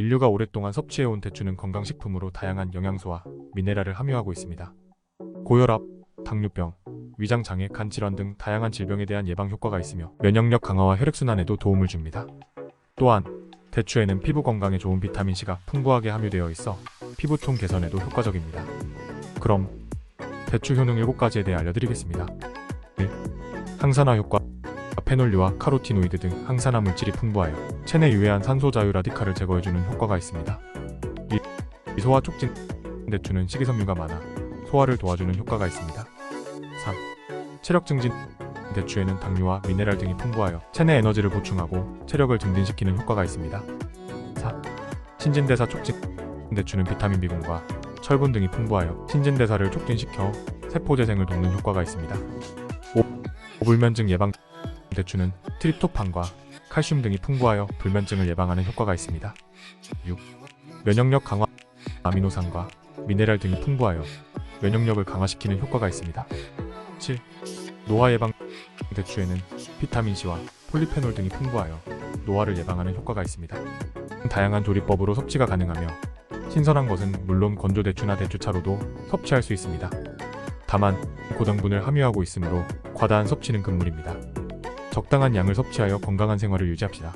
인류가 오랫동안 섭취해온 대추는 건강식품으로 다양한 영양소와 미네랄을 함유하고 있습니다. 고혈압, 당뇨병, 위장장애, 간질환 등 다양한 질병에 대한 예방 효과가 있으며 면역력 강화와 혈액순환에도 도움을 줍니다. 또한 대추에는 피부 건강에 좋은 비타민C가 풍부하게 함유되어 있어 피부톤 개선에도 효과적입니다. 그럼 대추 효능 7가지에 대해 알려드리겠습니다. 1. 항산화 효과 페놀류와 카로티노이드 등 항산화 물질이 풍부하여 체내 유해한 산소 자유 라디칼을 제거해주는 효과가 있습니다. 2. 소화 촉진 대추는 식이섬유가 많아 소화를 도와주는 효과가 있습니다. 3. 체력 증진 대추에는 당류와 미네랄 등이 풍부하여 체내 에너지를 보충하고 체력을 증진시키는 효과가 있습니다. 4. 신진대사 촉진 대추는 비타민 B군과 철분 등이 풍부하여 신진대사를 촉진시켜 세포 재생을 돕는 효과가 있습니다. 5. 불면증 예방 대추는 트립토판과 칼슘 등이 풍부하여 불면증을 예방하는 효과가 있습니다. 6. 면역력 강화 아미노산과 미네랄 등이 풍부하여 면역력을 강화시키는 효과가 있습니다. 7. 노화 예방 대추에는 비타민C와 폴리페놀 등이 풍부하여 노화를 예방하는 효과가 있습니다. 다양한 조리법으로 섭취가 가능하며 신선한 것은 물론 건조 대추나 대추차로도 섭취할 수 있습니다. 다만 고당분을 함유하고 있으므로 과다한 섭취는 금물입니다. 적당한 양을 섭취하여 건강한 생활을 유지합시다.